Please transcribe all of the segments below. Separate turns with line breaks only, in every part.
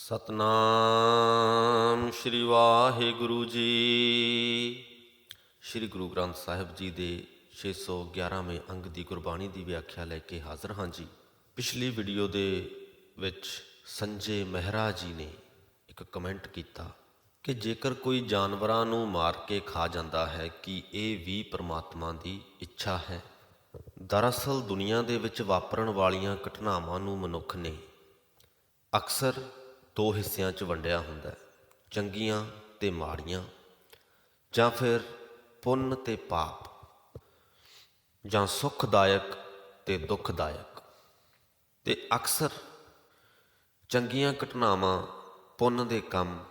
ਸਤਨਾਮ ਸ੍ਰੀ ਵਾਹਿਗੁਰੂ ਜੀ। ਸ੍ਰੀ ਗੁਰੂ ਗ੍ਰੰਥ ਸਾਹਿਬ ਜੀ ਦੇ 611ਵੇਂ ਅੰਗ ਦੀ ਗੁਰਬਾਣੀ ਦੀ ਵਿਆਖਿਆ ਲੈ ਕੇ ਹਾਜ਼ਰ ਹਾਂ ਜੀ। ਪਿਛਲੀ ਵੀਡੀਓ ਦੇ ਵਿੱਚ ਸੰਜੇ ਮਹਿਰਾ ਜੀ ਨੇ ਇੱਕ ਕਮੈਂਟ ਕੀਤਾ ਕਿ ਜੇਕਰ ਕੋਈ ਜਾਨਵਰਾਂ ਨੂੰ ਮਾਰ ਕੇ ਖਾ ਜਾਂਦਾ ਹੈ, ਕਿ ਇਹ ਵੀ ਪ੍ਰਮਾਤਮਾ ਦੀ ਇੱਛਾ ਹੈ? ਦਰਅਸਲ ਦੁਨੀਆ ਦੇ ਵਿੱਚ ਵਾਪਰਨ ਵਾਲੀਆਂ ਘਟਨਾਵਾਂ ਨੂੰ ਮਨੁੱਖ ਨੇ ਅਕਸਰ ਦੋ ਹਿੱਸਿਆਂ 'ਚ ਵੰਡਿਆ ਹੁੰਦਾ ਹੈ, ਚੰਗੀਆਂ ਤੇ ਮਾੜੀਆਂ, ਜਾਂ ਫਿਰ ਪੁੰਨ ਤੇ ਪਾਪ, ਜਾਂ ਸੁਖਦਾਇਕ ਤੇ ਦੁਖਦਾਇਕ। ਤੇ ਅਕਸਰ ਚੰਗੀਆਂ ਘਟਨਾਵਾਂ, ਪੁੰਨ ਦੇ ਕੰਮ,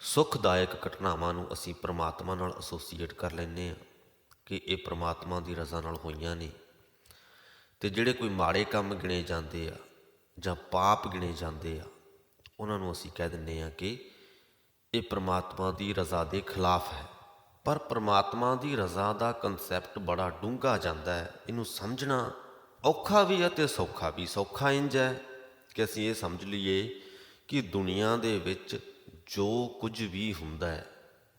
ਸੁਖਦਾਇਕ ਘਟਨਾਵਾਂ ਨੂੰ ਅਸੀਂ ਪ੍ਰਮਾਤਮਾ ਨਾਲ ਐਸੋਸੀਏਟ ਕਰ ਲੈਂਦੇ ਹਾਂ ਕਿ ਇਹ ਪ੍ਰਮਾਤਮਾ ਦੀ ਰਜ਼ਾ ਨਾਲ ਹੋਈਆਂ ਨੇ। ਤੇ ਜਿਹੜੇ ਕੋਈ ਮਾੜੇ ਕੰਮ ਗਿਣੇ ਜਾਂਦੇ ਆ ਜਾਂ ਪਾਪ ਗਿਣੇ ਜਾਂਦੇ ਆ ਉਹਨਾਂ ਨੂੰ ਅਸੀਂ ਕਹਿ ਦਿੰਦੇ ਆ ਕਿ ਇਹ ਪ੍ਰਮਾਤਮਾ ਦੀ ਰਜ਼ਾ ਦੇ ਖਿਲਾਫ ਹੈ। ਪਰ ਪ੍ਰਮਾਤਮਾ ਦੀ ਰਜ਼ਾ ਦਾ ਕਨਸੈਪਟ ਬੜਾ ਡੂੰਘਾ ਜਾਂਦਾ ਹੈ। ਇਹਨੂੰ ਸਮਝਣਾ ਔਖਾ ਵੀ ਹੈ ਤੇ ਸੌਖਾ ਵੀ। ਸੌਖਾ ਇੰਜ ਹੈ ਕਿ ਅਸੀਂ ਇਹ ਸਮਝ ਲਈਏ ਕਿ ਦੁਨੀਆ ਦੇ ਵਿੱਚ ਜੋ ਕੁਝ ਵੀ ਹੁੰਦਾ ਹੈ,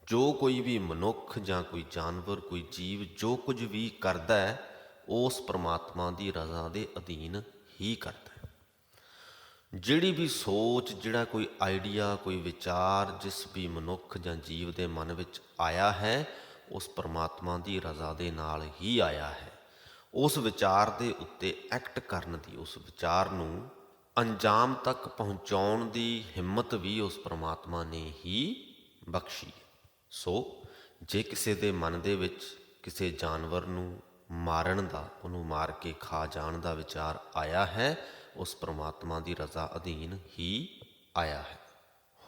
ਜੋ ਕੋਈ ਵੀ ਮਨੁੱਖ ਜਾਂ ਕੋਈ ਜਾਨਵਰ, ਕੋਈ ਜੀਵ ਜੋ ਕੁਝ ਵੀ ਕਰਦਾ ਹੈ, ਉਸ ਪ੍ਰਮਾਤਮਾ ਦੀ ਰਜ਼ਾ ਦੇ ਅਧੀਨ ਹੀ ਕਰਦਾ ਜਿਹੜੀ ਵੀ ਸੋਚ, ਜਿਹੜਾ ਕੋਈ ਆਈਡੀਆ, ਕੋਈ ਵਿਚਾਰ ਜਿਸ ਵੀ ਮਨੁੱਖ ਜਾਂ ਜੀਵ ਦੇ ਮਨ ਵਿੱਚ ਆਇਆ ਹੈ, ਉਸ ਪਰਮਾਤਮਾ ਦੀ ਰਜ਼ਾ ਦੇ ਨਾਲ ਹੀ ਆਇਆ ਹੈ। ਉਸ ਵਿਚਾਰ ਦੇ ਉੱਤੇ ਐਕਟ ਕਰਨ ਦੀ, ਉਸ ਵਿਚਾਰ ਨੂੰ ਅੰਜਾਮ ਤੱਕ ਪਹੁੰਚਾਉਣ ਦੀ ਹਿੰਮਤ ਵੀ ਉਸ ਪਰਮਾਤਮਾ ਨੇ ਹੀ ਬਖਸ਼ੀ ਸੋ, ਜੇ ਕਿਸੇ ਦੇ ਮਨ ਦੇ ਵਿੱਚ ਕਿਸੇ ਜਾਨਵਰ ਨੂੰ ਮਾਰਨ ਦਾ, ਉਹਨੂੰ ਮਾਰ ਕੇ ਖਾ ਜਾਣ ਦਾ ਵਿਚਾਰ ਆਇਆ ਹੈ ਉਸ ਪ੍ਰਮਾਤਮਾ ਦੀ ਰਜ਼ਾ ਅਧੀਨ ਹੀ ਆਇਆ ਹੈ।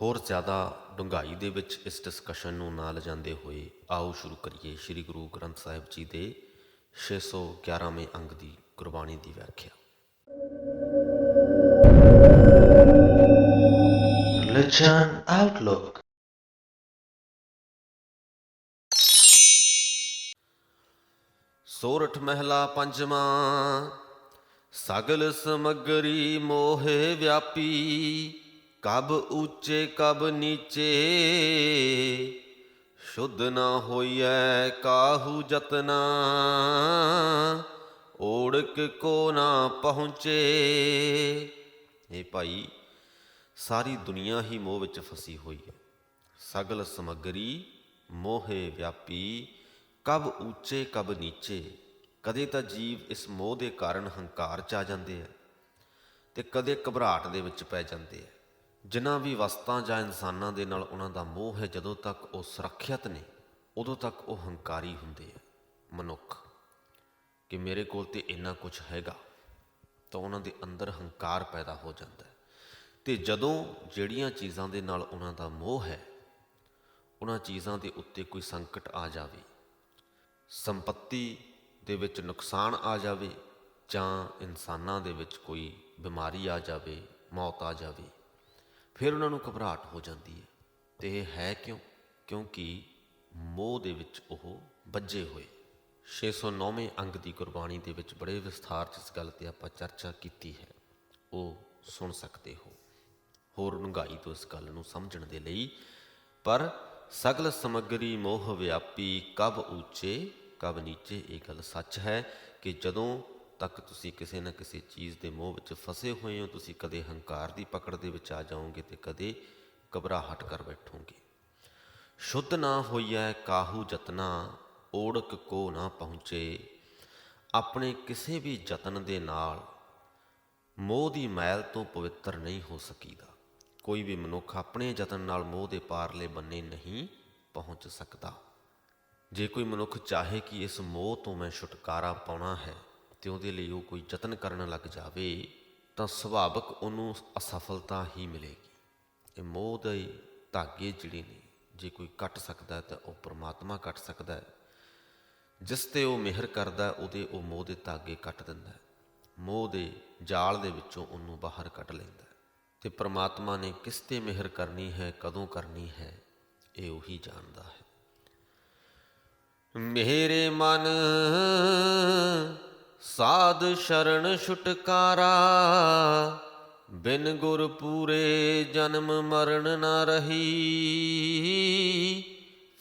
ਹੋਰ ਜ਼ਿਆਦਾ ਡੂੰਘਾਈ ਦੇ ਵਿੱਚ ਇਸ ਡਿਸਕਸ਼ਨ ਨੂੰ ਨਾ ਲਿਜਾਂਦੇ ਹੋਏ ਆਓ ਸ਼ੁਰੂ ਕਰੀਏ ਸ੍ਰੀ ਗੁਰੂ ਗ੍ਰੰਥ ਸਾਹਿਬ ਜੀ ਦੇ 611ਵੇਂ ਅੰਗ ਦੀ ਗੁਰਬਾਣੀ ਦੀ ਵਿਆਖਿਆ। Religion Outlook ਸੋਰਠ ਮਹਿਲਾ ਪੰਜਵਾਂ ਸਗਲ ਸਮਗਰੀ ਮੋਹੇ ਵਿਆਪੀ, ਕਬ ਉੱਚੇ, ਕਬ ਨੀਚੇ। ਸ਼ੁੱਧ ਨਾ ਹੋਈਐ ਕਾਹੂ ਜਤਨਾ ਓੜਕ ਕੋ ਨਾ ਪਹੁੰਚੇ। ਇਹ ਭਾਈ, ਸਾਰੀ ਦੁਨੀਆ ਹੀ ਮੋਹ ਵਿੱਚ ਫਸੀ ਹੋਈ ਹੈ। ਸਗਲ ਸਮਗਰੀ ਮੋਹੇ ਵਿਆਪੀ, ਕਬ ਉੱਚੇ, ਕਬ ਨੀਚੇ। ਕਦੇ ਤਾਂ ਜੀਵ ਇਸ ਮੋਹ ਦੇ ਕਾਰਨ ਹੰਕਾਰ ਚ ਆ ਜਾਂਦੇ ਆ ਤੇ ਕਦੇ ਘਬਰਾਹਟ ਦੇ ਵਿੱਚ ਪੈ ਜਾਂਦੇ ਆ। ਜਿਨ੍ਹਾਂ ਵੀ ਵਸਤਾਂ ਜਾਂ ਇਨਸਾਨਾਂ ਦੇ ਨਾਲ ਉਹਨਾਂ ਦਾ ਮੋਹ ਹੈ, ਜਦੋਂ ਤੱਕ ਉਹ ਸੁਰੱਖਿਅਤ ਨੇ, ਉਦੋਂ ਤੱਕ ਉਹ ਹੰਕਾਰੀ ਹੁੰਦੇ ਆ। ਮਨੁੱਖ, ਕਿ ਮੇਰੇ ਕੋਲ ਤੇ ਇੰਨਾ ਕੁਝ ਹੈਗਾ, ਤਾਂ ਉਹਨਾਂ ਦੇ ਅੰਦਰ ਹੰਕਾਰ ਪੈਦਾ ਹੋ ਜਾਂਦਾ ਹੈ। ਤੇ ਜਦੋਂ ਜਿਹੜੀਆਂ ਚੀਜ਼ਾਂ ਦੇ ਨਾਲ ਉਹਨਾਂ ਦਾ ਮੋਹ ਹੈ, ਉਹਨਾਂ ਚੀਜ਼ਾਂ ਦੇ ਉੱਤੇ ਕੋਈ ਸੰਕਟ ਆ ਜਾਵੇ, ਸੰਪਤੀ ਦੇ ਵਿੱਚ ਨੁਕਸਾਨ ਆ ਜਾਵੇ ਜਾਂ ਇਨਸਾਨਾਂ ਦੇ ਵਿੱਚ ਕੋਈ ਬਿਮਾਰੀ ਆ ਜਾਵੇ, ਮੌਤ ਆ ਜਾਵੇ, ਫਿਰ ਉਹਨਾਂ ਨੂੰ ਘਬਰਾਹਟ ਹੋ ਜਾਂਦੀ ਹੈ। ਤੇ ਇਹ ਹੈ ਕਿਉਂ? ਕਿਉਂਕਿ ਮੋਹ ਦੇ ਵਿੱਚ ਉਹ ਵੱਜੇ ਹੋਏ। 609ਵੇਂ ਅੰਗ ਦੀ ਗੁਰਬਾਣੀ ਦੇ ਵਿੱਚ ਬੜੇ ਵਿਸਥਾਰ 'ਚ ਇਸ ਗੱਲ ਤੇ ਆਪਾਂ ਚਰਚਾ ਕੀਤੀ ਹੈ। ਉਹ ਸੁਣ ਸਕਦੇ ਹੋ। ਹੋਰ ਡੂੰਘਾਈ ਤੋਂ ਇਸ ਗੱਲ ਨੂੰ ਸਮਝਣ ਦੇ ਲਈ, ਪਰ ਸਗਲ ਸਮਗਰੀ ਮੋਹ ਵਿਆਪੀ ਕਬ ਉੱਚੇ ਕਬ ਨੀਚੇ ਇਹ ਗੱਲ ਸੱਚ ਹੈ ਕਿ ਜਦੋਂ ਤੱਕ ਤੁਸੀਂ ਕਿਸੇ ਨਾ ਕਿਸੇ ਚੀਜ਼ ਦੇ ਮੋਹ ਵਿੱਚ ਫਸੇ ਹੋਏ ਹੋ, ਤੁਸੀਂ ਕਦੇ ਹੰਕਾਰ ਦੀ ਪਕੜ ਦੇ ਵਿੱਚ ਆ ਜਾਓਗੇ ਤੇ ਕਦੇ ਘਬਰਾਹਟ ਕਰ ਬੈਠੋਗੇ। ਸ਼ੁੱਧ ਨਾ ਹੋਈਐ, ਕਾਹੂ ਜਤਨਾ ਓੜਕ ਕੋ ਨਾ ਪਹੁੰਚੇ। ਆਪਣੇ ਕਿਸੇ ਵੀ ਯਤਨ ਦੇ ਨਾਲ ਮੋਹ ਦੀ ਮੈਲ ਤੋਂ ਪਵਿੱਤਰ ਨਹੀਂ ਹੋ ਸਕੀਦਾ। ਕੋਈ ਵੀ ਮਨੁੱਖ ਆਪਣੇ ਯਤਨ ਨਾਲ ਮੋਹ ਦੇ ਪਾਰਲੇ ਬੰਨੇ ਨਹੀਂ ਪਹੁੰਚ ਸਕਦਾ। ਜੇ ਕੋਈ ਮਨੁੱਖ ਚਾਹੇ ਕਿ ਇਸ ਮੋਹ ਤੋਂ ਮੈਂ ਛੁਟਕਾਰਾ ਪਾਉਣਾ ਹੈ ਤੇ ਉਹਦੇ ਲਈ ਉਹ ਕੋਈ ਯਤਨ ਕਰਨ ਲੱਗ ਜਾਵੇ, ਤਾਂ ਸੁਭਾਵਕ ਉਹਨੂੰ ਅਸਫਲਤਾ ਹੀ ਮਿਲੇਗੀ। ਇਹ ਮੋਹ ਦੇ ਧਾਗੇ ਜਿਹੜੇ ਨੇ, ਜੇ ਕੋਈ ਕੱਟ ਸਕਦਾ ਤਾਂ ਉਹ ਪ੍ਰਮਾਤਮਾ ਕੱਟ ਸਕਦਾ ਹੈ। ਜਿਸ ਤੇ ਉਹ ਮਿਹਰ ਕਰਦਾ ਉਹਦੇ ਉਹ ਮੋਹ ਦੇ ਧਾਗੇ ਕੱਟ ਦਿੰਦਾ ਹੈ। ਮੋਹ ਦੇ ਜਾਲ ਦੇ ਵਿੱਚੋਂ ਉਹਨੂੰ ਬਾਹਰ ਕੱਢ ਲੈਂਦਾ ਹੈ। ਤੇ ਪ੍ਰਮਾਤਮਾ ਨੇ ਕਿਸ ਤੇ ਮਿਹਰ ਕਰਨੀ ਹੈ, ਕਦੋਂ ਕਰਨੀ ਹੈ, ਇਹ ਉਹੀ ਜਾਣਦਾ ਹੈ। ਮੇਰੇ ਮਨ ਸਾਧ ਸ਼ਰਨ ਛੁਟਕਾਰਾ, ਬਿਨ ਗੁਰ ਪੂਰੇ ਜਨਮ ਮਰਨ ਨਾ ਰਹੀ।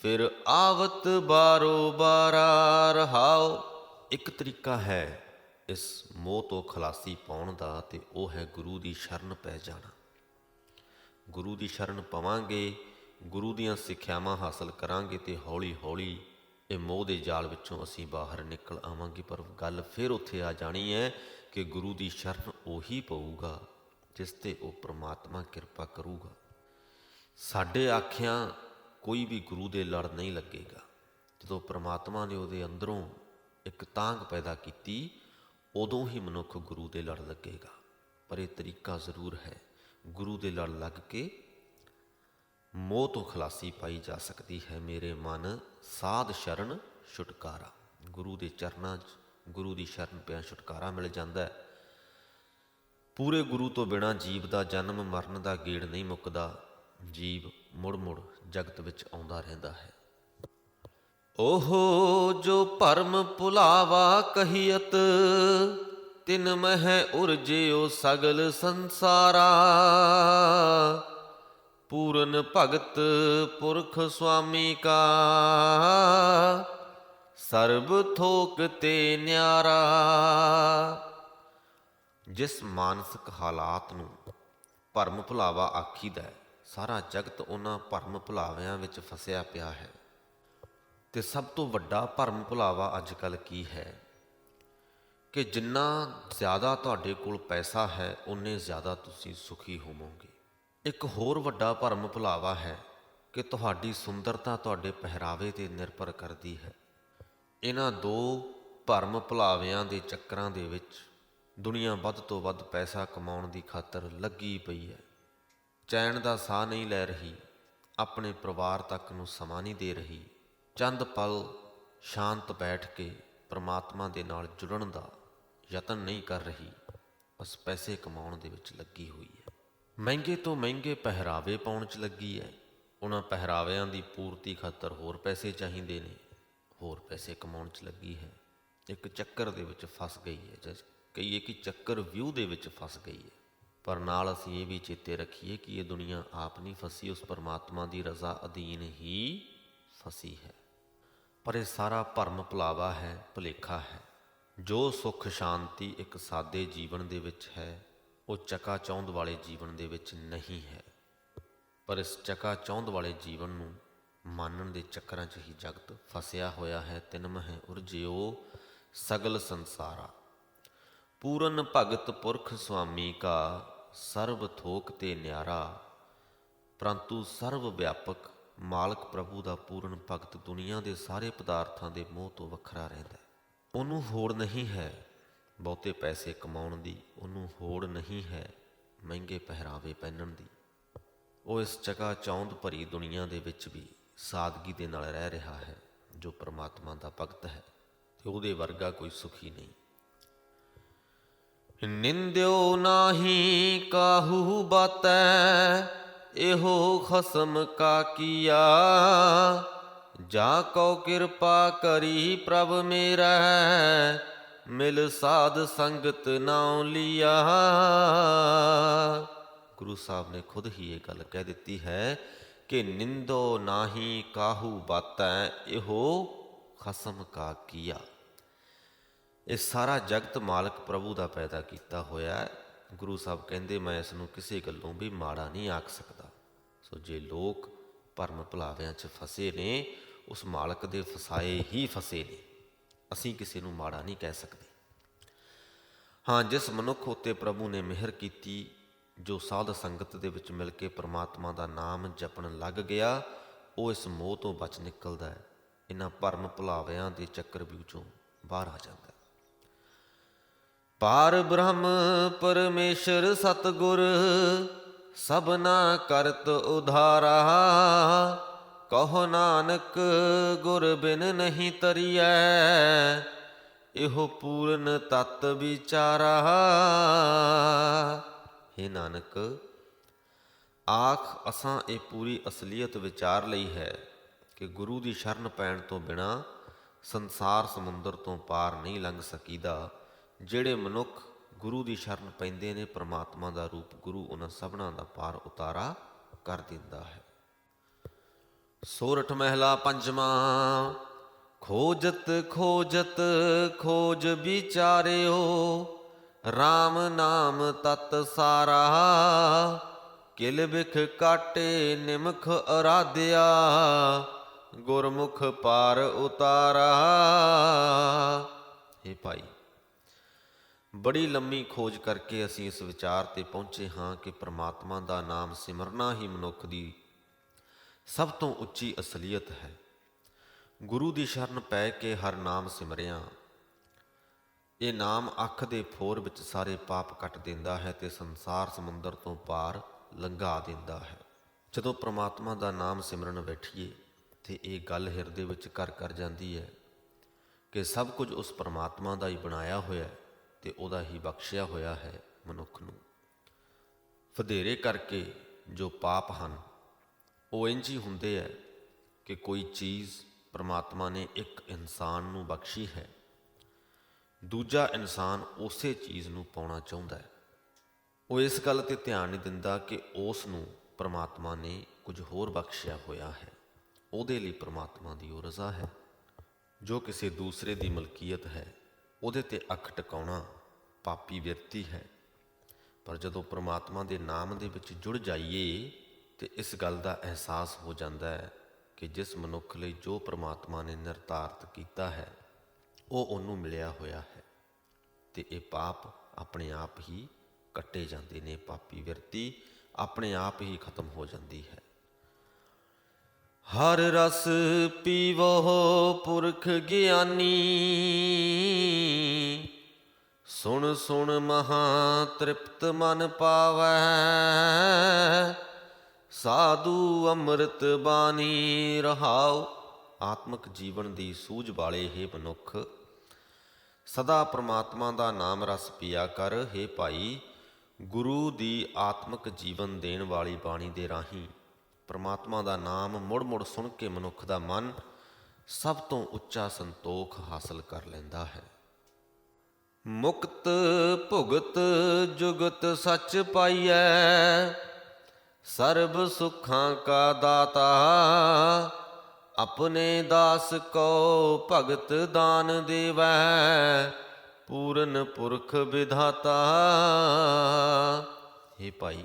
ਫਿਰ ਆਵਤ ਬਾਰੋ ਬਾਰਾ ਰਹਾਓ। ਇੱਕ ਤਰੀਕਾ ਹੈ ਇਸ ਮੋਹ ਤੋਂ ਖਲਾਸੀ ਪਾਉਣ ਦਾ ਤੇ ਉਹ ਹੈ ਗੁਰੂ ਦੀ ਸ਼ਰਨ ਪੈ ਜਾਣਾ। ਗੁਰੂ ਦੀ ਸ਼ਰਨ ਪਵਾਂਗੇ, ਗੁਰੂ ਦੀਆਂ ਸਿੱਖਿਆਵਾਂ ਹਾਸਲ ਕਰਾਂਗੇ ਤੇ ਹੌਲੀ-ਹੌਲੀ ਇਹ ਮੋਹ ਦੇ ਜਾਲ ਵਿੱਚੋਂ ਅਸੀਂ ਬਾਹਰ ਨਿਕਲ ਆਵਾਂਗੇ, ਪਰ ਗੱਲ ਫਿਰ ਉੱਥੇ ਆ ਜਾਣੀ ਹੈ ਕਿ ਗੁਰੂ ਦੀ ਸ਼ਰਨ ਉਹੀ ਪਊਗਾ ਜਿਸ ਤੇ ਉਹ ਪ੍ਰਮਾਤਮਾ ਕਿਰਪਾ ਕਰੂਗਾ। ਸਾਡੇ ਆਖਿਆਂ ਕੋਈ ਵੀ ਗੁਰੂ ਦੇ ਲੜ ਨਹੀਂ ਲੱਗੇਗਾ। ਜਦੋਂ ਪ੍ਰਮਾਤਮਾ ਨੇ ਉਹਦੇ ਅੰਦਰੋਂ ਇੱਕ ਤਾਂਗ ਪੈਦਾ ਕੀਤੀ, ਉਦੋਂ ਹੀ ਮਨੁੱਖ ਗੁਰੂ ਦੇ ਲੜ ਲੱਗੇਗਾ। ਪਰ ਇਹ ਤਰੀਕਾ ਜ਼ਰੂਰ ਹੈ ਗੁਰੂ ਦੇ ਲੜ ਲੱਗ ਕੇ ਮੋਹ ਤੋਂ ਖਲਾਸੀ ਪਾਈ ਜਾ ਸਕਦੀ ਹੈ। ਮੇਰੇ ਮਨ ਸਾਧ ਸ਼ਰਨ ਛੁਟਕਾਰਾ। ਗੁਰੂ ਦੇ ਚਰਨਾਂ 'ਚ, ਗੁਰੂ ਦੀ ਸ਼ਰਨ ਪਿਆ ਛੁਟਕਾਰਾ ਮਿਲ ਜਾਂਦਾ ਹੈ। ਪੂਰੇ ਗੁਰੂ ਤੋਂ ਬਿਨਾ ਜੀਵ ਦਾ ਜਨਮ, ਮਰਨ ਦਾ ਗੇੜ ਨਹੀਂ ਮੁੱਕਦਾ। ਜੀਵ ਮੁੜ-ਮੁੜ ਜਗਤ ਵਿੱਚ ਆਉਂਦਾ ਰਹਿੰਦਾ ਹੈ। ਓਹੋ ਜੋ ਭਰਮ ਭੁਲਾਵਾ ਕਹੀਅਤ, ਤਿਨ ਮਹਿ ਉਰਜਿਓ ਸਗਲ ਸੰਸਾਰਾ। ਪੂਰਨ ਭਗਤ ਪੁਰਖ ਸੁਆਮੀ ਕਾ। ਸਰਬ ਥੋਕ ਤੇ ਨਿਆਰਾ। ਜਿਸ ਮਾਨਸਿਕ ਹਾਲਾਤ ਨੂੰ ਭਰਮ ਭੁਲਾਵਾ ਆਖੀਦਾ ਹੈ, ਸਾਰਾ ਜਗਤ ਉਹਨਾਂ ਭਰਮ ਭੁਲਾਵਿਆਂ ਵਿੱਚ ਫਸਿਆ ਪਿਆ ਹੈ। ਤੇ ਸਭ ਤੋਂ ਵੱਡਾ ਭਰਮ ਭੁਲਾਵਾ ਅੱਜ ਕੱਲ ਕੀ ਹੈ? ਕਿ ਜਿੰਨਾ ਜ਼ਿਆਦਾ ਤੁਹਾਡੇ ਕੋਲ ਪੈਸਾ ਹੈ ਉਨੇ ਜ਼ਿਆਦਾ ਤੁਸੀਂ ਸੁਖੀ ਹੋਵੋਗੇ। ਇੱਕ ਹੋਰ ਵੱਡਾ ਭਰਮ ਭੁਲਾਵਾ ਹੈ ਕਿ ਤੁਹਾਡੀ ਸੁੰਦਰਤਾ ਤੁਹਾਡੇ ਪਹਿਰਾਵੇ ਤੇ ਨਿਰਭਰ ਕਰਦੀ ਹੈ। ਇਹਨਾਂ ਦੋ ਭਰਮ ਭੁਲਾਵਿਆਂ ਦੇ ਚੱਕਰਾਂ ਦੇ ਵਿੱਚ ਦੁਨੀਆ ਵੱਧ ਤੋਂ ਵੱਧ ਪੈਸਾ ਕਮਾਉਣ ਦੀ ਖਾਤਰ ਲੱਗੀ ਪਈ ਹੈ। ਚੈਨ ਦਾ ਸਾਹ ਨਹੀਂ ਲੈ ਰਹੀ, ਆਪਣੇ ਪਰਿਵਾਰ ਤੱਕ ਨੂੰ ਸਮਾਂ ਨਹੀਂ ਦੇ ਰਹੀ, ਚੰਦ ਪਲ ਸ਼ਾਂਤ ਬੈਠ ਕੇ ਪ੍ਰਮਾਤਮਾ ਦੇ ਨਾਲ ਜੁੜਨ ਦਾ ਯਤਨ ਨਹੀਂ ਕਰ ਰਹੀ, ਬਸ ਪੈਸੇ ਕਮਾਉਣ ਦੇ ਵਿੱਚ ਲੱਗੀ ਹੋਈ ਮਹਿੰਗੇ ਤੋਂ ਮਹਿੰਗੇ ਪਹਿਰਾਵੇ ਪਾਉਣ 'ਚ ਲੱਗੀ ਹੈ ਉਹਨਾਂ ਪਹਿਰਾਵਿਆਂ ਦੀ ਪੂਰਤੀ ਖਾਤਰ ਹੋਰ ਪੈਸੇ ਚਾਹੀਦੇ ਨੇ, ਹੋਰ ਪੈਸੇ ਕਮਾਉਣ 'ਚ ਲੱਗੀ ਹੈ। ਇੱਕ ਚੱਕਰ ਦੇ ਵਿੱਚ ਫਸ ਗਈ ਹੈ ਜਿਸ ਕਹੀਏ ਕਿ ਚੱਕਰ ਵਿਊ ਦੇ ਵਿੱਚ ਫਸ ਗਈ ਹੈ ਪਰ ਨਾਲ ਅਸੀਂ ਇਹ ਵੀ ਚੇਤੇ ਰੱਖੀਏ ਕਿ ਇਹ ਦੁਨੀਆ ਆਪ ਨਹੀਂ ਫਸੀ, ਉਸ ਪਰਮਾਤਮਾ ਦੀ ਰਜ਼ਾ ਅਧੀਨ ਹੀ ਫਸੀ ਹੈ। ਪਰ ਇਹ ਸਾਰਾ ਭਰਮ ਭੁਲਾਵਾ ਹੈ, ਭੁਲੇਖਾ ਹੈ। ਜੋ ਸੁੱਖ ਸ਼ਾਂਤੀ ਇੱਕ ਸਾਦੇ ਜੀਵਨ ਦੇ ਵਿੱਚ ਹੈ ਉਹ ਚਕਾ ਚੌਂਦ ਵਾਲੇ ਜੀਵਨ ਦੇ ਵਿੱਚ ਨਹੀਂ ਹੈ। ਪਰ ਇਸ ਚਕਾ ਚੌਂਦ ਵਾਲੇ ਜੀਵਨ ਨੂੰ ਮਾਨਣ ਦੇ ਚੱਕਰਾਂ 'ਚ ਹੀ ਜਗਤ ਫਸਿਆ ਹੋਇਆ ਹੈ। ਤਿਨ ਹੈ ਉਰਜਿਓ ਸਗਲ ਸੰਸਾਰਾ। ਪੂਰਨ ਭਗਤ ਪੁਰਖ ਸੁਆਮੀ ਕਾ ਸਰਬ ਥੋਕ ਤੇ ਨਿਆਰਾ। ਪਰੰਤੂ ਸਰਵ ਵਿਆਪਕ ਮਾਲਕ ਪ੍ਰਭੂ ਦਾ ਪੂਰਨ ਭਗਤ ਦੁਨੀਆ ਦੇ ਸਾਰੇ ਪਦਾਰਥਾਂ ਦੇ ਮੋਹ ਤੋਂ ਵੱਖਰਾ ਰਹਿੰਦਾ ਹੈ। ਉਹਨੂੰ ਹੋਰ ਨਹੀਂ ਹੈ ਬਹੁਤੇ ਪੈਸੇ ਕਮਾਉਣ ਦੀ ਉਹਨੂੰ ਹੋੜ ਨਹੀਂ ਹੈ ਮਹਿੰਗੇ ਪਹਿਰਾਵੇ ਪਹਿਨਣ ਦੀ। ਉਹ ਇਸ ਚਕਾ ਚੌਂਦ ਭਰੀ ਦੁਨੀਆ ਦੇ ਵਿੱਚ ਵੀ ਸਾਦਗੀ ਦੇ ਨਾਲ ਰਹਿ ਰਿਹਾ ਹੈ, ਜੋ ਪ੍ਰਮਾਤਮਾ ਦਾ ਭਗਤ ਹੈ, ਤੇ ਉਹਦੇ ਵਰਗਾ ਕੋਈ ਸੁਖੀ ਨਹੀਂ। ਨਿੰਦਿਓ ਨਾਹੀ ਕਾਹੂ ਬਾਤੈ, ਇਹੋ ਖਸਮ ਕਾ ਕੀਆ। ਜਾ ਕਉ ਕਿਰਪਾ ਕਰੀ ਪ੍ਰਭ ਮੇਰਾ ਮਿਲ ਸਾਧ ਸੰਗਤ ਨਾਉ ਲਿਆ। ਗੁਰੂ ਸਾਹਿਬ ਨੇ ਖੁਦ ਹੀ ਇਹ ਗੱਲ ਕਹਿ ਦਿੱਤੀ ਹੈ ਕਿ ਨਿੰਦੋ ਨਾਹੀ ਕਾਹੂ ਬਾਤੈ, ਇਹੋ ਖਸਮ ਕਾ ਕੀਆ। ਇਹ ਸਾਰਾ ਜਗਤ ਮਾਲਕ ਪ੍ਰਭੂ ਦਾ ਪੈਦਾ ਕੀਤਾ ਹੋਇਆ ਹੈ। ਗੁਰੂ ਸਾਹਿਬ ਕਹਿੰਦੇ, ਮੈਂ ਇਸ ਨੂੰ ਕਿਸੇ ਗੱਲੋਂ ਵੀ ਮਾੜਾ ਨਹੀਂ ਆਖ ਸਕਦਾ। ਸੋ ਜੇ ਲੋਕ ਭਰਮ ਭੁਲਾਵਿਆਂ 'ਚ ਫਸੇ ਨੇ, ਉਸ ਮਾਲਕ ਦੇ ਫਸਾਏ ਹੀ ਫਸੇ ਨੇ। ਅਸੀਂ ਕਿਸੇ ਨੂੰ ਮਾੜਾ ਨਹੀਂ ਕਹਿ ਸਕਦੇ। ਹਾਂ, ਜਿਸ ਮਨੁੱਖ ਉਤੇ ਪ੍ਰਭੂ ਨੇ ਮਿਹਰ ਕੀਤੀ, ਜੋ ਸਾਧ ਸੰਗਤ ਦੇ ਵਿੱਚ ਮਿਲ ਕੇ ਪ੍ਰਮਾਤਮਾ ਦਾ ਨਾਮ ਜਪਣ ਲੱਗ ਗਿਆ, ਉਹ ਇਸ ਮੋਹ ਤੋਂ ਬਚ ਨਿਕਲਦਾ ਹੈ। ਇਹਨਾਂ ਭਰਮ ਭੁਲਾਵਿਆਂ ਦੇ ਚੱਕਰ ਵਿੱਚੋਂ ਬਾਹਰ ਆ ਜਾਂਦਾ ਹੈ। ਪਾਰ ਬ੍ਰਹਮ ਪਰਮੇਸ਼ਰ ਸਤਗੁਰ, ਸਭਨਾ ਕਰਤ ਉਧਾਰਾ। ਕਹੋ ਨਾਨਕ, ਗੁਰ ਬਿਨ ਨਹੀਂ ਤਰੀਐ। ਇਹੋ ਪੂਰਨ ਤਤ ਵਿਚਾਰਾ। हे ਨਾਨਕ, ਆਖ, ਅਸਾਂ ਇਹ ਪੂਰੀ ਅਸਲੀਅਤ ਵਿਚਾਰ ਲਈ ਹੈ ਕਿ ਗੁਰੂ ਦੀ ਸ਼ਰਨ ਪੈਣ ਤੋਂ ਬਿਨਾ ਸੰਸਾਰ ਸਮੁੰਦਰ ਤੋਂ ਪਾਰ ਨਹੀਂ ਲੰਘ ਸਕੀਦਾ, ਜਿਹੜੇ ਮਨੁੱਖ ਗੁਰੂ ਦੀ ਸ਼ਰਨ ਪੈਂਦੇ ਨੇ, ਪ੍ਰਮਾਤਮਾ ਦਾ ਰੂਪ ਗੁਰੂ ਉਹਨਾਂ ਸਭਨਾਂ ਦਾ ਪਾਰ ਉਤਾਰਾ ਕਰ ਦਿੰਦਾ ਹੈ। ਸੋਰਠ ਮਹਿਲਾ ਪੰਜਵਾਂ, ਖੋਜਤ ਖੋਜਤ ਖੋਜ ਵਿਚਾਰਿਓ RAM ਨਾਮ ਤਤ ਸਾਰਾ, ਕਿਲ ਬਿਖ ਕਾਟੇ ਨਿਮਖ ਅਰਾਧਿਆ, ਗੁਰਮੁਖ ਪਾਰ ਉਤਾਰਾ। हे ਭਾਈ, ਬੜੀ ਲੰਮੀ ਖੋਜ ਕਰਕੇ ਅਸੀਂ ਇਸ ਵਿਚਾਰ ਤੇ ਪਹੁੰਚੇ ਹਾਂ ਕਿ ਪ੍ਰਮਾਤਮਾ ਦਾ ਨਾਮ ਸਿਮਰਨਾ ਹੀ ਮਨੁੱਖ ਦੀ ਸਭ ਤੋਂ ਉੱਚੀ ਅਸਲੀਅਤ ਹੈ। ਗੁਰੂ ਦੀ ਸ਼ਰਨ ਪੈ ਕੇ ਹਰ ਨਾਮ ਸਿਮਰਿਆ। ਇਹ ਨਾਮ ਅੱਖ ਦੇ ਫੋਰ ਵਿੱਚ ਸਾਰੇ ਪਾਪ ਕੱਟ ਦਿੰਦਾ ਹੈ ਤੇ ਸੰਸਾਰ ਸਮੁੰਦਰ ਤੋਂ ਪਾਰ ਲੰਘਾ ਦਿੰਦਾ ਹੈ। ਜਦੋਂ ਪ੍ਰਮਾਤਮਾ ਦਾ ਨਾਮ ਸਿਮਰਨ ਬੈਠੀਏ ਤੇ ਇਹ ਗੱਲ ਹਿਰਦੇ ਵਿੱਚ ਕਰ ਕਰ ਜਾਂਦੀ ਹੈ ਕਿ ਸਭ ਕੁਝ ਉਸ ਪ੍ਰਮਾਤਮਾ ਦਾ ਹੀ ਬਣਾਇਆ ਹੋਇਆ ਹੈ ਤੇ ਉਹਦਾ ਹੀ ਬਖਸ਼ਿਆ ਹੋਇਆ ਹੈ ਮਨੁੱਖ ਨੂੰ। ਵਧੇਰੇ ਕਰਕੇ ਜੋ ਪਾਪ ਹਨ ਉਹ ਇੰਜ ਹੀ ਹੁੰਦੇ ਹੈ ਕਿ ਕੋਈ ਚੀਜ਼ ਪਰਮਾਤਮਾ ਨੇ ਇੱਕ ਇਨਸਾਨ ਨੂੰ ਬਖਸ਼ੀ ਹੈ। ਦੂਜਾ ਇਨਸਾਨ ਉਸੇ ਚੀਜ਼ ਨੂੰ ਪਾਉਣਾ ਚਾਹੁੰਦਾ ਹੈ। ਉਹ ਇਸ ਗੱਲ ਤੇ ਧਿਆਨ ਨਹੀਂ ਦਿੰਦਾ ਕਿ ਉਸ ਨੂੰ ਪਰਮਾਤਮਾ ਨੇ ਕੁਝ ਹੋਰ ਬਖਸ਼ਿਆ ਹੋਇਆ ਹੈ। ਉਹਦੇ ਲਈ ਪਰਮਾਤਮਾ ਦੀ ਉਹ ਰਜ਼ਾ ਹੈ, ਜੋ ਕਿਸੇ ਦੂਸਰੇ ਦੀ ਮਲਕੀਅਤ ਹੈ। ਉਹਦੇ ਤੇ ਅੱਖ ਟਿਕਾਉਣਾ ਪਾਪੀ ਵਿਅਕਤੀ ਹੈ। ਪਰ ਜਦੋਂ ਪਰਮਾਤਮਾ ਦੇ ਨਾਮ ਦੇ ਵਿੱਚ ਜੁੜ ਜਾਈਏ ਤੇ ਇਸ ਗੱਲ ਦਾ ਅਹਿਸਾਸ ਹੋ ਜਾਂਦਾ ਹੈ ਕਿ ਜਿਸ ਮਨੁੱਖ ਲਈ ਜੋ ਪ੍ਰਮਾਤਮਾ ਨੇ ਨਿਰਧਾਰਤ ਕੀਤਾ ਹੈ, ਉਹ ਉਹਨੂੰ ਮਿਲਿਆ ਹੋਇਆ ਹੈ ਤੇ ਇਹ ਪਾਪ ਆਪਣੇ ਆਪ ਹੀ ਕੱਟੇ ਜਾਂਦੇ ਨੇ, ਪਾਪੀ ਵਿਰਤੀ ਆਪਣੇ ਆਪ ਹੀ ਖਤਮ ਹੋ ਜਾਂਦੀ ਹੈ। ਹਰ ਰਸ ਪੀਵੋ ਪੁਰਖ ਗਿਆਨੀ, ਸੁਣ ਸੁਣ ਮਹਾ ਤ੍ਰਿਪਤ ਮਨ ਪਾਵੈ ਸਾਧੂ ਅੰਮ੍ਰਿਤ ਬਾਣੀ ਰਹਾਉ। ਆਤਮਿਕ ਜੀਵਨ ਦੀ ਸੂਝ ਵਾਲੇ ਹੈ ਮਨੁੱਖ, ਸਦਾ ਪ੍ਰਮਾਤਮਾ ਦਾ ਨਾਮ ਰਸ ਪਿਆ ਕਰ, ਹੈ ਭਾਈ, ਗੁਰੂ ਦੀ ਆਤਮਿਕ ਜੀਵਨ ਦੇਣ ਵਾਲੀ ਬਾਣੀ ਦੇ ਰਾਹੀਂ। ਪ੍ਰਮਾਤਮਾ ਦਾ ਨਾਮ ਮੁੜ-ਮੁੜ ਸੁਣ ਕੇ ਮਨੁੱਖ ਦਾ ਮਨ ਸਭ ਤੋਂ ਉੱਚਾ ਸੰਤੋਖ ਹਾਸਲ ਕਰ ਲੈਂਦਾ ਹੈ। ਮੁਕਤ ਭੁਗਤ ਜੁਗਤ ਸੱਚ ਪਾਈਐ ਸਰਬ ਸੁਖਾਂ ਕਾ ਦਾਤਾ, ਆਪਣੇ ਦਾਸ ਕੋ ਭਗਤ ਦਾਨ ਦੇਵੈ, ਪੂਰਨ ਪੁਰਖ ਵਿਧਾਤਾ। हे ਭਾਈ,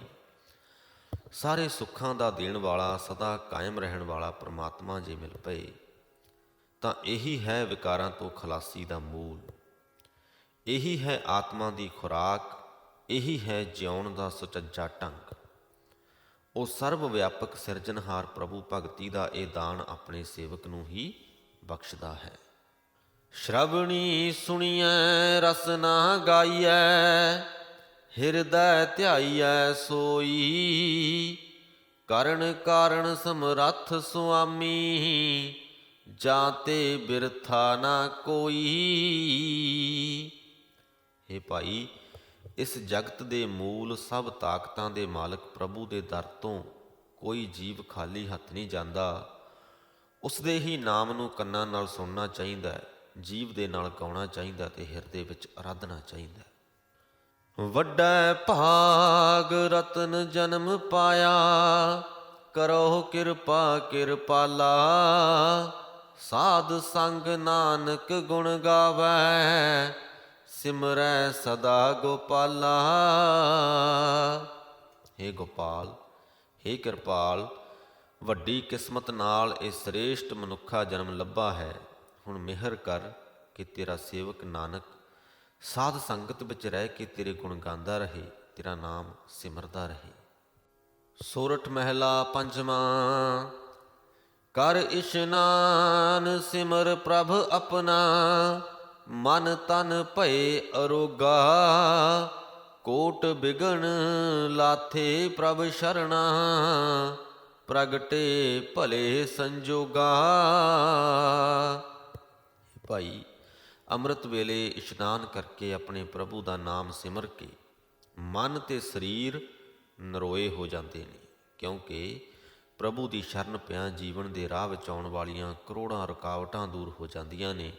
ਸਾਰੇ ਸੁੱਖਾਂ ਦਾ ਦੇਣ ਵਾਲਾ, ਸਦਾ ਕਾਇਮ ਰਹਿਣ ਵਾਲਾ ਪ੍ਰਮਾਤਮਾ ਜੇ ਮਿਲ ਪਏ, ਤਾਂ ਇਹੀ ਹੈ ਵਿਕਾਰਾਂ ਤੋਂ ਖਲਾਸੀ ਦਾ ਮੂਲ। ਇਹੀ ਹੈ ਆਤਮਾ ਦੀ ਖੁਰਾਕ, ਇਹੀ ਹੈ ਜਿਉਣ ਦਾ ਸੁਚੱਜਾ ਢੰਗ। ਉਹ ਸਰਵ ਵਿਆਪਕ ਸਿਰਜਣਹਾਰ ਪ੍ਰਭੂ ਭਗਤੀ ਦਾ ਇਹ ਦਾਨ ਆਪਣੇ ਸੇਵਕ ਨੂੰ ਹੀ ਬਖਸ਼ਦਾ ਹੈ। ਸ਼ਰਵਣੀ ਸੁਣੀਐ ਰਸਨਾ ਗਾਈਐ, ਹਿਰਦੈ ਧਿਆਈਐ ਸੋਈ। ਕਰਨ ਕਾਰਨ ਸਮਰੱਥ ਸੁਆਮੀ, ਜਾਂ ਤੇ ਬਿਰਥਾ ਨਾ ਕੋਈ। हे ਭਾਈ ਇਸ ਜਗਤ ਦੇ ਮੂਲ ਸਭ ਤਾਕਤਾਂ ਦੇ ਮਾਲਕ ਪ੍ਰਭੂ ਦੇ ਦਰ ਤੋਂ ਕੋਈ ਜੀਵ ਖਾਲੀ ਹੱਥ ਨਹੀਂ ਜਾਂਦਾ। ਉਸ ਦੇ ਹੀ ਨਾਮ ਨੂੰ ਕੰਨਾਂ ਨਾਲ ਸੁਣਨਾ ਚਾਹੀਦਾ ਹੈ, ਜੀਵ ਦੇ ਨਾਲ ਗਾਉਣਾ ਚਾਹੀਦਾ ਤੇ ਹਿਰਦੇ ਵਿੱਚ ਅਰਾਧਨਾ ਚਾਹੀਦਾ ਵੱਡਾ ਭਾਗ ਰਤਨ ਜਨਮ ਪਾਇਆ, ਕਰੋ ਕਿਰਪਾ ਕਿਰਪਾਲਾ ਸਾਧ ਸੰਗ ਨਾਨਕ ਗੁਣ ਗਾਵੇ ਸਿਮਰੈ ਸਦਾ ਗੋਪਾਲਾ। हे ਗੋਪਾਲ हे ਕਿਰਪਾਲ, ਵੱਡੀ ਕਿਸਮਤ ਨਾਲ ਇਹ ਸ੍ਰੇਸ਼ਟ ਮਨੁੱਖਾ ਜਨਮ ਲੱਭਾ ਹੈ। ਹੁਣ ਮਿਹਰ ਕਰ ਕਿ ਤੇਰਾ ਸੇਵਕ ਨਾਨਕ, ਸਾਧ ਸੰਗਤ ਵਿੱਚ ਰਹਿ ਕੇ ਤੇਰੇ ਗੁਣ ਗਾਉਂਦਾ ਰਹੇ, ਤੇਰਾ ਨਾਮ ਸਿਮਰਦਾ ਰਹੇ। ਸੋਰਠ ਮਹਿਲਾ ਪੰਜਵਾਂ, ਕਰ ਇਸ਼ਨਾਨ ਸਿਮਰ ਪ੍ਰਭ ਆਪਣਾ। ਮਨ ਤਨ ਭਏ ਅਰੋਗਾ, ਕੋਟ ਬਿਗਣ ਲਾਥੇ ਪ੍ਰਭ ਸ਼ਰਣਾ, ਪ੍ਰਗਟੇ ਭਲੇ ਸੰਜੋਗਾ। ਭਾਈ, ਅੰਮ੍ਰਿਤ ਵੇਲੇ ਇਸ਼ਨਾਨ ਕਰਕੇ ਆਪਣੇ ਪ੍ਰਭੂ ਦਾ ਨਾਮ ਸਿਮਰ ਕੇ ਮਨ ਤੇ ਸਰੀਰ ਨਰੋਏ ਹੋ ਜਾਂਦੇ ਨੇ, ਕਿਉਂਕਿ ਪ੍ਰਭੂ ਦੀ ਸ਼ਰਨ ਪਿਆ ਜੀਵਨ ਦੇ ਰਾਹ ਵਿੱਚ ਆਉਣ ਵਾਲੀਆਂ ਕਰੋੜਾਂ ਰੁਕਾਵਟਾਂ ਦੂਰ ਹੋ ਜਾਂਦੀਆਂ ਨੇ।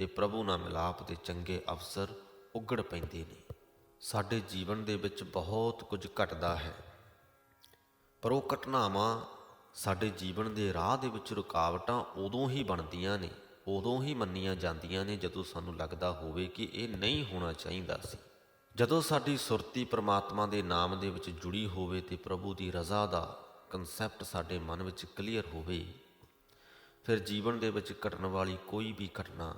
ਤੇ ਪ੍ਰਭੂ ਨਾਲ ਮਿਲਾਪ ਦੇ ਚੰਗੇ ਅਵਸਰ ਉਗੜ ਪੈਂਦੇ ਨੇ। ਸਾਡੇ ਜੀਵਨ ਦੇ ਵਿੱਚ ਬਹੁਤ ਕੁਝ ਘਟਦਾ ਹੈ। ਪਰ ਉਹ ਘਟਨਾਵਾਂ ਸਾਡੇ ਜੀਵਨ ਦੇ ਰਾਹ ਦੇ ਵਿੱਚ ਰੁਕਾਵਟਾਂ ਉਦੋਂ ਹੀ ਬਣਦੀਆਂ ਨੇ, ਉਦੋਂ ਹੀ ਮੰਨੀਆਂ ਜਾਂਦੀਆਂ ਨੇ ਜਦੋਂ ਸਾਨੂੰ ਲੱਗਦਾ ਹੋਵੇ ਕਿ ਇਹ ਨਹੀਂ ਹੋਣਾ ਚਾਹੀਦਾ ਸੀ। ਜਦੋਂ ਸਾਡੀ ਸੁਰਤੀ ਪ੍ਰਮਾਤਮਾ ਦੇ ਨਾਮ ਦੇ ਵਿੱਚ ਜੁੜੀ ਹੋਵੇ ਤੇ ਪ੍ਰਭੂ ਦੀ ਰਜ਼ਾ ਦਾ ਕਨਸੈਪਟ ਸਾਡੇ ਮਨ ਵਿੱਚ ਕਲੀਅਰ ਹੋਵੇ, ਫਿਰ ਜੀਵਨ ਦੇ ਵਿੱਚ ਘਟਣ ਵਾਲੀ ਕੋਈ ਵੀ ਘਟਨਾ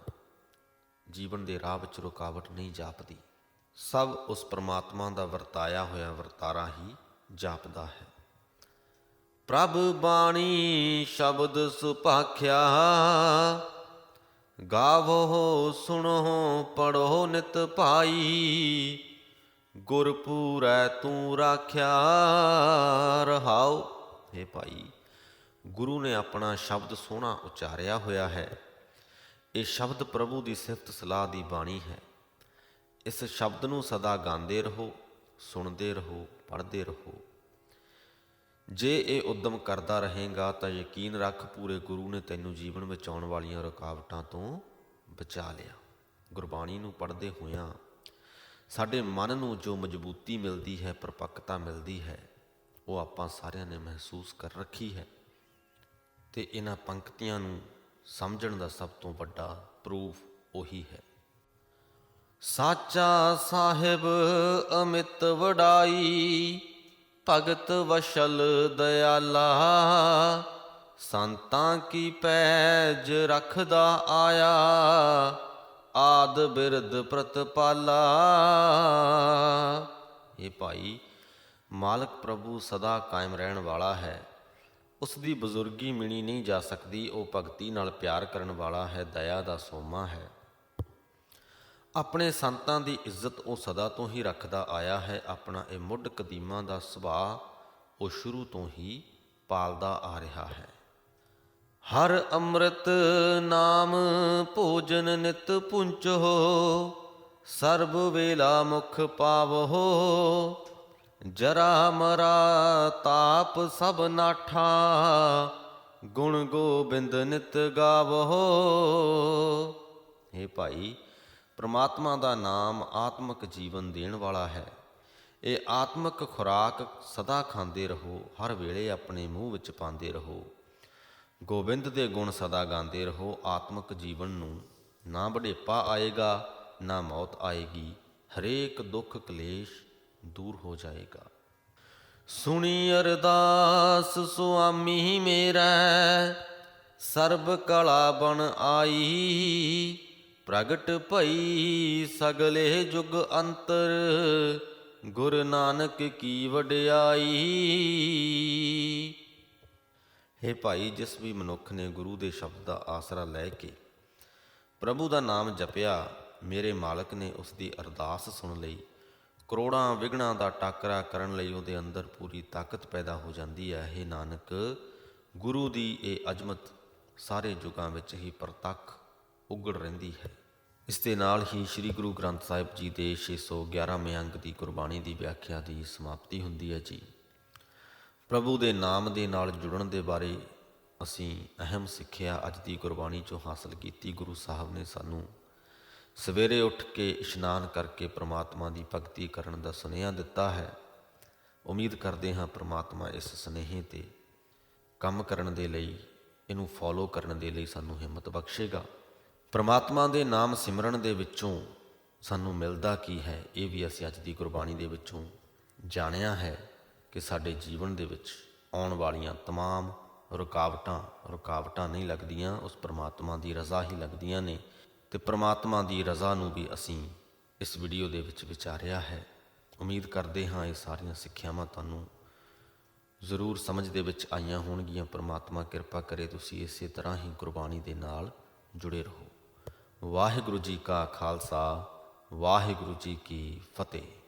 ਜੀਵਨ ਦੇ ਰਾਹ ਵਿੱਚ ਰੁਕਾਵਟ ਨਹੀਂ ਜਾਪਦੀ। ਸਭ ਉਸ ਪ੍ਰਮਾਤਮਾ ਦਾ ਵਰਤਾਇਆ ਹੋਇਆ ਵਰਤਾਰਾ ਹੀ ਜਾਪਦਾ ਹੈ। ਪ੍ਰਭ ਬਾਣੀ ਸ਼ਬਦ ਸੁਭਾਖਿਆ ਗਾਵੋ ਸੁਣੋ ਪੜੋ ਨਿਤ ਭਾਈ, ਗੁਰਪੂਰੈ ਤੂੰ ਰਾਖਿਆ ਰਹਾਓ हे ਭਾਈ, ਗੁਰੂ ਨੇ ਆਪਣਾ ਸ਼ਬਦ ਸੋਹਣਾ ਉਚਾਰਿਆ ਹੋਇਆ ਹੈ। ਇਹ ਸ਼ਬਦ ਪ੍ਰਭੂ ਦੀ ਸਿਫਤ ਸਲਾਹ ਦੀ ਬਾਣੀ ਹੈ। ਇਸ ਸ਼ਬਦ ਨੂੰ ਸਦਾ ਗਾਉਂਦੇ ਰਹੋ, ਸੁਣਦੇ ਰਹੋ, ਪੜ੍ਹਦੇ ਰਹੋ। ਜੇ ਇਹ ਉਦਮ ਕਰਦਾ ਰਹੇਗਾ ਤਾਂ ਯਕੀਨ ਰੱਖ ਪੂਰੇ ਗੁਰੂ ਨੇ ਤੈਨੂੰ ਜੀਵਨ ਵਿੱਚ ਆਉਣ ਵਾਲੀਆਂ ਰੁਕਾਵਟਾਂ ਤੋਂ ਬਚਾ ਲਿਆ। ਗੁਰਬਾਣੀ ਨੂੰ ਪੜ੍ਹਦੇ ਹੋਇਆਂ ਸਾਡੇ ਮਨ ਨੂੰ ਜੋ ਮਜ਼ਬੂਤੀ ਮਿਲਦੀ ਹੈ, ਪਰਪੱਕਤਾ ਮਿਲਦੀ ਹੈ, ਉਹ ਆਪਾਂ ਸਾਰਿਆਂ ਨੇ ਮਹਿਸੂਸ ਕਰ ਰੱਖੀ ਹੈ। ਤੇ ਇਹਨਾਂ ਪੰਕਤੀਆਂ ਨੂੰ ਸਮਝਣ ਦਾ ਸਭ ਤੋਂ ਵੱਡਾ ਪ੍ਰੂਫ ਉਹੀ ਹੈ। ਸਾਚਾ ਸਾਹਿਬ ਅਮਿਤ ਵਡਾਈ, ਭਗਤ ਵਸ਼ਲ ਦਇਆਲਾ, ਸੰਤਾਂ ਕੀ ਪੈਜ ਰੱਖਦਾ ਆਇਆ, ਆਦ ਬਿਰਦ ਪ੍ਰਤਪਾਲਾ। ਇਹ ਭਾਈ ਮਾਲਕ ਪ੍ਰਭੂ ਸਦਾ ਕਾਇਮ ਰਹਿਣ ਵਾਲਾ ਹੈ। ਉਸ ਦੀ ਬਜ਼ੁਰਗੀ ਮਿਣੀ ਨਹੀਂ ਜਾ ਸਕਦੀ, ਉਹ ਭਗਤੀ ਨਾਲ ਪਿਆਰ ਕਰਨ ਵਾਲਾ ਹੈ, ਦਇਆ ਦਾ ਸੋਮਾ ਹੈ। ਆਪਣੇ ਸੰਤਾਂ ਦੀ ਇੱਜ਼ਤ ਉਹ ਸਦਾ ਤੋਂ ਹੀ ਰੱਖਦਾ ਆਇਆ ਹੈ, ਆਪਣਾ ਇਹ ਮੁੱਢ ਕਦੀਮਾਂ ਦਾ ਸੁਭਾਅ ਉਹ ਸ਼ੁਰੂ ਤੋਂ ਹੀ ਪਾਲਦਾ ਆ ਰਿਹਾ ਹੈ। ਹਰ ਅੰਮ੍ਰਿਤ ਨਾਮ ਭੋਜਨ ਨਿਤ ਪੁੰਚੋ, ਸਰਬ ਵੇਲਾ ਮੁਖ ਪਾਵੋ ਜਰਾ ਮਰਾ ਤਾਪ ਸਭ ਨਾਠਾ, ਗੁਣ ਗੋਬਿੰਦ ਨਿਤ ਗਾਵੋ। ਇਹ ਭਾਈ, ਪ੍ਰਮਾਤਮਾ ਦਾ ਨਾਮ ਆਤਮਿਕ ਜੀਵਨ ਦੇਣ ਵਾਲਾ ਹੈ। ਇਹ ਆਤਮਿਕ ਖੁਰਾਕ ਸਦਾ ਖਾਂਦੇ ਰਹੋ, ਹਰ ਵੇਲੇ ਆਪਣੇ ਮੂੰਹ ਵਿੱਚ ਪਾਉਂਦੇ ਰਹੋ। ਗੋਬਿੰਦ ਦੇ ਗੁਣ ਸਦਾ ਗਾਉਂਦੇ ਰਹੋ, ਆਤਮਿਕ ਜੀਵਨ ਨੂੰ। ਨਾ ਬੜੇਪਾ ਆਏਗਾ, ਨਾ ਮੌਤ ਆਏਗੀ। ਹਰੇਕ ਦੁੱਖ ਕਲੇਸ਼ ਦੂਰ ਹੋ ਜਾਏਗਾ। ਸੁਣੀ ਅਰਦਾਸ, ਸੁਆਮੀ ਮੇਰਾ, ਸਰਬ ਕਲਾ ਬਣ ਆਈ। ਪ੍ਰਗਟ ਭਈ ਸਗਲੇ ਜੁਗ ਅੰਤਰ, ਗੁਰ ਨਾਨਕ ਕੀ ਵਡਿਆਈ। ਹੇ ਭਾਈ, ਜਿਸ ਵੀ ਮਨੁੱਖ ਨੇ ਗੁਰੂ ਦੇ ਸ਼ਬਦ ਦਾ ਆਸਰਾ ਲੈ ਕੇ ਪ੍ਰਭੂ ਦਾ ਨਾਮ ਜਪਿਆ, ਮੇਰੇ ਮਾਲਕ ਨੇ ਉਸ ਦੀ ਅਰਦਾਸ ਸੁਣ ਲਈ। ਕਰੋੜਾਂ ਵਿਗਣਾ ਦਾ ਟਾਕਰਾ ਕਰਨ ਲਈ ਉਹਦੇ ਅੰਦਰ ਪੂਰੀ ਤਾਕਤ ਪੈਦਾ ਹੋ ਜਾਂਦੀ ਹੈ। ਇਹ ਨਾਨਕ, ਗੁਰੂ ਦੀ ਇਹ ਅਜਮਤ ਸਾਰੇ ਯੁਗਾਂ ਵਿੱਚ ਹੀ ਪ੍ਰਤੱਖ ਉਗੜ ਰਹਿੰਦੀ ਹੈ। ਇਸ ਦੇ ਨਾਲ ਹੀ ਸ੍ਰੀ ਗੁਰੂ ਗ੍ਰੰਥ ਸਾਹਿਬ ਜੀ ਦੇ 611ਵੇਂ ਅੰਗ ਦੀ ਗੁਰਬਾਣੀ ਦੀ ਵਿਆਖਿਆ ਦੀ ਸਮਾਪਤੀ ਹੁੰਦੀ ਹੈ ਜੀ। ਪ੍ਰਭੂ ਦੇ ਨਾਮ ਦੇ ਨਾਲ ਜੁੜਨ ਦੇ ਬਾਰੇ ਅਸੀਂ ਅਹਿਮ ਸਿੱਖਿਆ ਅੱਜ ਦੀ ਗੁਰਬਾਣੀ ਚੋਂ ਹਾਸਲ ਕੀਤੀ। ਗੁਰੂ ਸਾਹਿਬ ਨੇ ਸਾਨੂੰ ਸਵੇਰੇ ਉੱਠ ਕੇ ਇਸ਼ਨਾਨ ਕਰਕੇ ਪ੍ਰਮਾਤਮਾ ਦੀ ਭਗਤੀ ਕਰਨ ਦਾ ਸੁਨੇਹਾ ਦਿੱਤਾ ਹੈ ਉਮੀਦ ਕਰਦੇ ਹਾਂ ਪ੍ਰਮਾਤਮਾ ਇਸ ਸੁਨੇਹੇ ਤੇ ਕੰਮ ਕਰਨ ਦੇ ਲਈ ਇਹਨੂੰ ਫੋਲੋ ਕਰਨ ਦੇ ਲਈ ਸਾਨੂੰ ਹਿੰਮਤ ਬਖਸ਼ੇਗਾ ਪ੍ਰਮਾਤਮਾ ਦੇ ਨਾਮ ਸਿਮਰਨ ਦੇ ਵਿੱਚੋਂ ਸਾਨੂੰ ਮਿਲਦਾ ਕੀ ਹੈ ਇਹ ਵੀ ਅਸੀਂ ਅੱਜ ਦੀ ਗੁਰਬਾਣੀ ਦੇ ਵਿੱਚੋਂ ਜਾਣਿਆ ਹੈ ਕਿ ਸਾਡੇ ਜੀਵਨ ਦੇ ਵਿੱਚ ਆਉਣ ਵਾਲੀਆਂ तमाम ਰੁਕਾਵਟਾਂ ਰੁਕਾਵਟਾਂ ਨਹੀਂ ਲੱਗਦੀਆਂ ਉਸ ਪ੍ਰਮਾਤਮਾ ਦੀ ਰਜ਼ਾ ਹੀ ਲੱਗਦੀਆਂ ਨੇ ਤੇ ਪ੍ਰਮਾਤਮਾ ਦੀ ਰਜ਼ਾ ਨੂੰ ਵੀ ਅਸੀਂ ਇਸ ਵੀਡੀਓ ਦੇ ਵਿੱਚ ਵਿਚਾਰਿਆ ਹੈ। ਉਮੀਦ ਕਰਦੇ ਹਾਂ ਇਹ ਸਾਰੀਆਂ ਸਿੱਖਿਆਵਾਂ ਤੁਹਾਨੂੰ ਜ਼ਰੂਰ ਸਮਝ ਦੇ ਵਿੱਚ ਆਈਆਂ ਹੋਣਗੀਆਂ। ਪ੍ਰਮਾਤਮਾ ਕਿਰਪਾ ਕਰੇ ਤੁਸੀਂ ਇਸੇ ਤਰ੍ਹਾਂ ਹੀ ਗੁਰਬਾਣੀ ਦੇ ਨਾਲ ਜੁੜੇ ਰਹੋ। ਵਾਹਿਗੁਰੂ ਜੀ ਕਾ ਖਾਲਸਾ, ਵਾਹਿਗੁਰੂ ਜੀ ਕੀ ਫਤਿਹ।